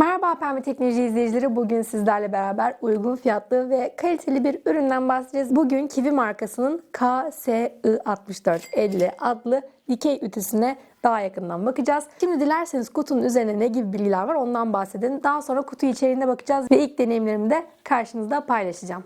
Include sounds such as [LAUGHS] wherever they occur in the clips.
Merhaba Pembe Teknoloji izleyicileri. Bugün sizlerle beraber uygun fiyatlı ve kaliteli bir üründen bahsedeceğiz. Bugün Kiwi markasının KSI6450 adlı dikey ütüsüne daha yakından bakacağız. Şimdi dilerseniz kutunun üzerine ne gibi bilgiler var ondan bahsedelim. Daha sonra kutu içeriğine bakacağız ve ilk deneyimlerimi de karşınızda paylaşacağım.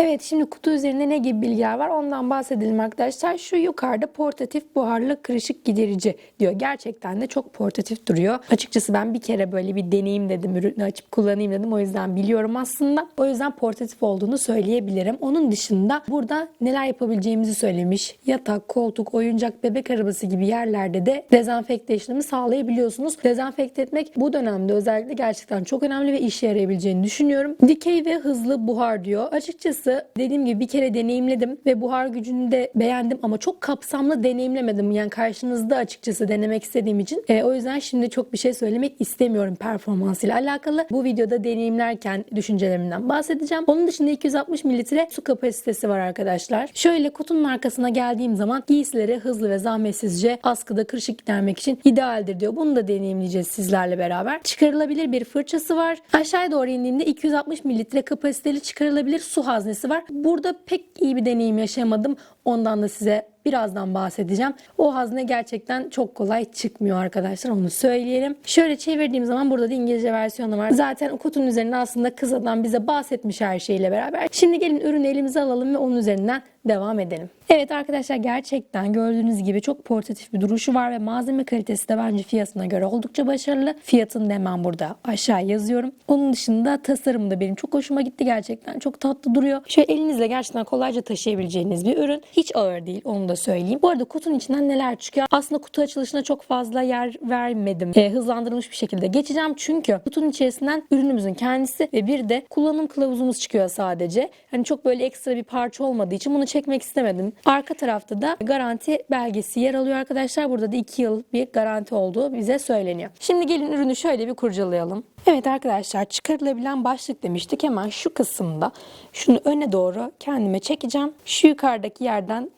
Evet şimdi kutu üzerinde ne gibi bilgiler var ondan bahsedelim arkadaşlar. Şu yukarıda portatif buharlı kırışık giderici diyor. Gerçekten de çok portatif duruyor. Açıkçası ben bir kere böyle bir deneyim dedim. Ürünü açıp kullanayım dedim. O yüzden biliyorum aslında. O yüzden portatif olduğunu söyleyebilirim. Onun dışında burada neler yapabileceğimizi söylemiş. Yatak, koltuk, oyuncak, bebek arabası gibi yerlerde de dezenfekte işlemi sağlayabiliyorsunuz. Dezenfekte etmek bu dönemde özellikle gerçekten çok önemli ve işe yarayabileceğini düşünüyorum. Dikey ve hızlı buhar diyor. Açıkçası dediğim gibi bir kere deneyimledim ve buhar gücünü de beğendim ama çok kapsamlı deneyimlemedim. Yani karşınızda açıkçası denemek istediğim için. E, o yüzden şimdi çok bir şey söylemek istemiyorum performansıyla alakalı. Bu videoda deneyimlerken düşüncelerimden bahsedeceğim. Onun dışında 260 mililitre su kapasitesi var arkadaşlar. Şöyle kutunun arkasına geldiğim zaman giysileri hızlı ve zahmetsizce askıda kırışık gidermek için idealdir diyor. Bunu da deneyimleyeceğiz sizlerle beraber. Çıkarılabilir bir fırçası var. Aşağıya doğru indiğimde 260 mililitre kapasiteli çıkarılabilir su haznesi var. Burada pek iyi bir deneyim yaşamadım. Ondan da size birazdan bahsedeceğim. O hazne gerçekten çok kolay çıkmıyor arkadaşlar onu söyleyelim. Şöyle çevirdiğim zaman burada da İngilizce versiyonu var. Zaten kutunun üzerinde aslında kız adam bize bahsetmiş her şeyle beraber. Şimdi gelin ürünü elimize alalım ve onun üzerinden devam edelim. Evet arkadaşlar gerçekten gördüğünüz gibi çok portatif bir duruşu var ve malzeme kalitesi de bence fiyatına göre oldukça başarılı. Fiyatını da hemen burada aşağı yazıyorum. Onun dışında tasarım da benim çok hoşuma gitti gerçekten. Çok tatlı duruyor. Şöyle elinizle gerçekten kolayca taşıyabileceğiniz bir ürün. Hiç ağır değil onu da söyleyeyim. Bu arada kutunun içinden neler çıkıyor? Aslında kutu açılışına çok fazla yer vermedim. E, hızlandırılmış bir şekilde geçeceğim. Çünkü kutunun içerisinden ürünümüzün kendisi ve bir de kullanım kılavuzumuz çıkıyor sadece. Hani çok böyle ekstra bir parça olmadığı için bunu çekmek istemedim. Arka tarafta da garanti belgesi yer alıyor arkadaşlar. Burada da 2 yıl bir garanti olduğu bize söyleniyor. Şimdi gelin ürünü şöyle bir kurcalayalım. Evet arkadaşlar çıkarılabilen başlık demiştik. Hemen şu kısımda şunu öne doğru kendime çekeceğim. Şu yukarıdaki yerden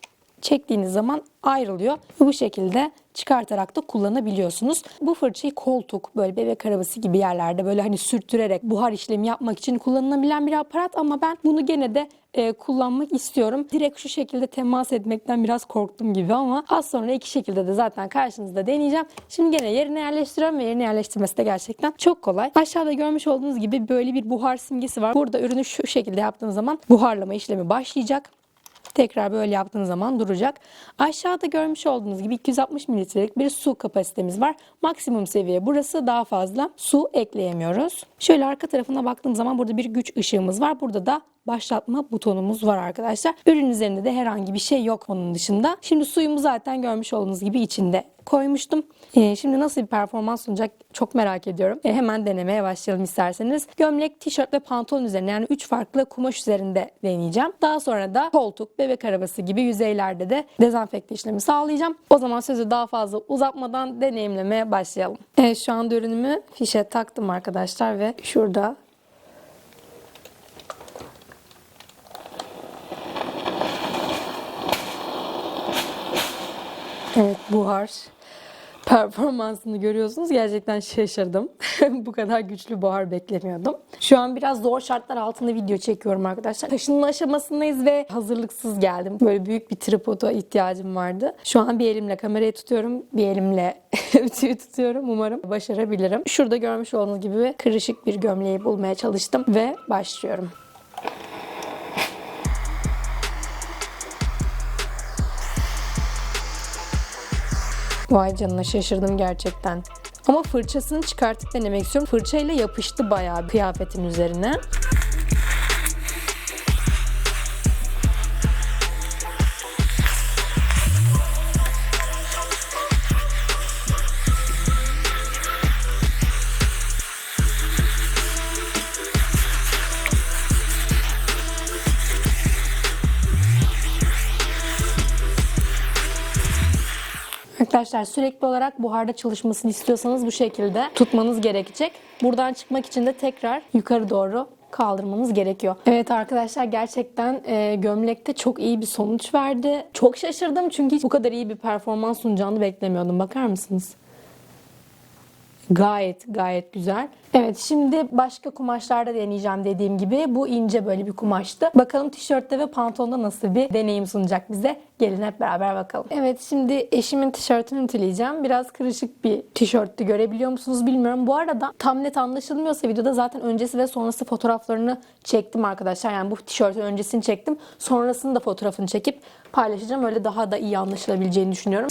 çektiğiniz zaman ayrılıyor. Bu şekilde çıkartarak da kullanabiliyorsunuz. Bu fırçayı koltuk, böyle bebek arabası gibi yerlerde böyle hani sürtürerek buhar işlemi yapmak için kullanılabilen bir aparat ama ben bunu gene de e, kullanmak istiyorum. Direkt şu şekilde temas etmekten biraz korktum gibi ama az sonra iki şekilde de zaten karşınızda deneyeceğim. Şimdi gene yerine yerleştiriyorum ve yerine yerleştirmesi de gerçekten çok kolay. Aşağıda görmüş olduğunuz gibi böyle bir buhar simgesi var. Burada ürünü şu şekilde yaptığınız zaman buharlama işlemi başlayacak. Tekrar böyle yaptığınız zaman duracak. Aşağıda görmüş olduğunuz gibi 260 mililitrelik bir su kapasitemiz var. Maksimum seviye burası daha fazla su ekleyemiyoruz. Şöyle arka tarafına baktığım zaman burada bir güç ışığımız var. Burada da başlatma butonumuz var arkadaşlar. Ürün üzerinde de herhangi bir şey yok onun dışında. Şimdi suyumu zaten görmüş olduğunuz gibi içinde koymuştum. Ee, şimdi nasıl bir performans sunacak çok merak ediyorum. Ee, hemen denemeye başlayalım isterseniz. Gömlek, tişört ve pantolon üzerine yani 3 farklı kumaş üzerinde deneyeceğim. Daha sonra da koltuk, bebek arabası gibi yüzeylerde de dezenfekte işlemi sağlayacağım. O zaman sözü daha fazla uzatmadan deneyimlemeye başlayalım. Evet şu anda ürünümü fişe taktım arkadaşlar ve şurada Evet buhar performansını görüyorsunuz. Gerçekten şaşırdım. [LAUGHS] Bu kadar güçlü buhar beklemiyordum. Şu an biraz zor şartlar altında video çekiyorum arkadaşlar. Taşınma aşamasındayız ve hazırlıksız geldim. Böyle büyük bir tripoda ihtiyacım vardı. Şu an bir elimle kamerayı tutuyorum. Bir elimle [LAUGHS] ütüyü tutuyorum. Umarım başarabilirim. Şurada görmüş olduğunuz gibi kırışık bir gömleği bulmaya çalıştım ve başlıyorum. Vay canına şaşırdım gerçekten. Ama fırçasını çıkartıp denemek istiyorum. Fırçayla yapıştı bayağı kıyafetin üzerine. Arkadaşlar sürekli olarak buharda çalışmasını istiyorsanız bu şekilde tutmanız gerekecek. Buradan çıkmak için de tekrar yukarı doğru kaldırmanız gerekiyor. Evet arkadaşlar gerçekten e, gömlekte çok iyi bir sonuç verdi. Çok şaşırdım çünkü hiç bu kadar iyi bir performans sunacağını beklemiyordum. Bakar mısınız? Gayet gayet güzel. Evet şimdi başka kumaşlarda deneyeceğim dediğim gibi. Bu ince böyle bir kumaştı. Bakalım tişörtte ve pantolonda nasıl bir deneyim sunacak bize. Gelin hep beraber bakalım. Evet şimdi eşimin tişörtünü ütüleyeceğim. Biraz kırışık bir tişörttü. Görebiliyor musunuz bilmiyorum. Bu arada tam net anlaşılmıyorsa videoda zaten öncesi ve sonrası fotoğraflarını çektim arkadaşlar. Yani bu tişörtün öncesini çektim. Sonrasını da fotoğrafını çekip paylaşacağım. Öyle daha da iyi anlaşılabileceğini düşünüyorum.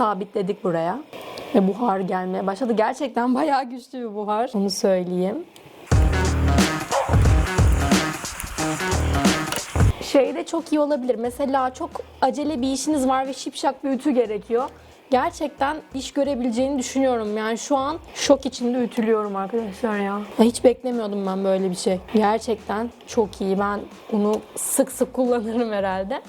Sabitledik buraya. Ve buhar gelmeye başladı. Gerçekten [LAUGHS] bayağı güçlü bir buhar. Onu söyleyeyim. Şey de çok iyi olabilir. Mesela çok acele bir işiniz var ve şipşak bir ütü gerekiyor. Gerçekten iş görebileceğini düşünüyorum. Yani şu an şok içinde ütülüyorum arkadaşlar ya. ya. Hiç beklemiyordum ben böyle bir şey. Gerçekten çok iyi. Ben bunu sık sık kullanırım herhalde.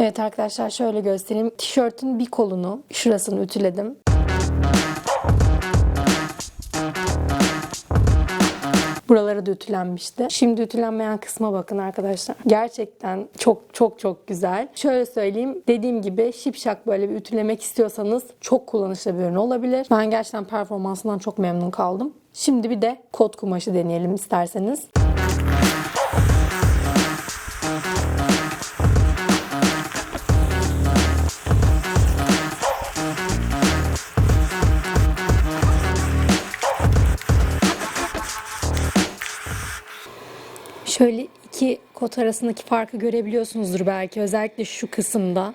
Evet arkadaşlar şöyle göstereyim. Tişörtün bir kolunu, şurasını ütüledim. Buraları da ütülenmişti. Şimdi ütülenmeyen kısma bakın arkadaşlar. Gerçekten çok çok çok güzel. Şöyle söyleyeyim. Dediğim gibi şipşak böyle bir ütülemek istiyorsanız çok kullanışlı bir ürün olabilir. Ben gerçekten performansından çok memnun kaldım. Şimdi bir de kot kumaşı deneyelim isterseniz. Şöyle iki kot arasındaki farkı görebiliyorsunuzdur belki özellikle şu kısımda.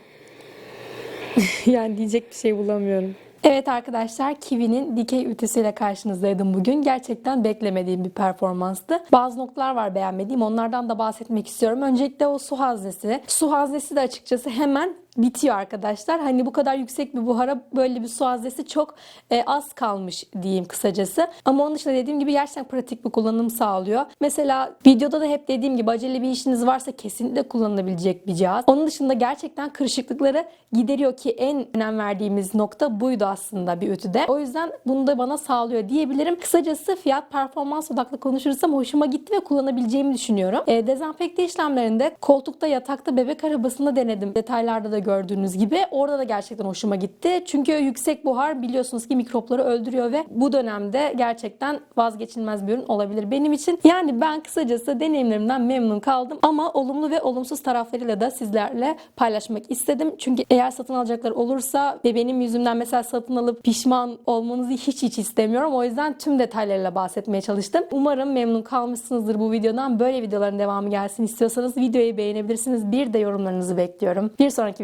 [LAUGHS] yani diyecek bir şey bulamıyorum. Evet arkadaşlar Kiwi'nin dikey ütüsüyle karşınızdaydım bugün. Gerçekten beklemediğim bir performanstı. Bazı noktalar var beğenmediğim. Onlardan da bahsetmek istiyorum. Öncelikle o su haznesi. Su haznesi de açıkçası hemen bitiyor arkadaşlar. Hani bu kadar yüksek bir buhara böyle bir su haznesi çok e, az kalmış diyeyim kısacası. Ama onun dışında dediğim gibi gerçekten pratik bir kullanım sağlıyor. Mesela videoda da hep dediğim gibi acele bir işiniz varsa kesinlikle kullanılabilecek bir cihaz. Onun dışında gerçekten kırışıklıkları gideriyor ki en önem verdiğimiz nokta buydu aslında bir ütüde. O yüzden bunu da bana sağlıyor diyebilirim. Kısacası fiyat performans odaklı konuşursam hoşuma gitti ve kullanabileceğimi düşünüyorum. E, dezenfekte işlemlerinde koltukta, yatakta, bebek arabasında denedim. Detaylarda da gördüğünüz gibi. Orada da gerçekten hoşuma gitti. Çünkü yüksek buhar biliyorsunuz ki mikropları öldürüyor ve bu dönemde gerçekten vazgeçilmez bir ürün olabilir benim için. Yani ben kısacası deneyimlerimden memnun kaldım ama olumlu ve olumsuz taraflarıyla da sizlerle paylaşmak istedim. Çünkü eğer satın alacaklar olursa ve benim yüzümden mesela satın alıp pişman olmanızı hiç hiç istemiyorum. O yüzden tüm detaylarıyla bahsetmeye çalıştım. Umarım memnun kalmışsınızdır bu videodan. Böyle videoların devamı gelsin istiyorsanız videoyu beğenebilirsiniz. Bir de yorumlarınızı bekliyorum. Bir sonraki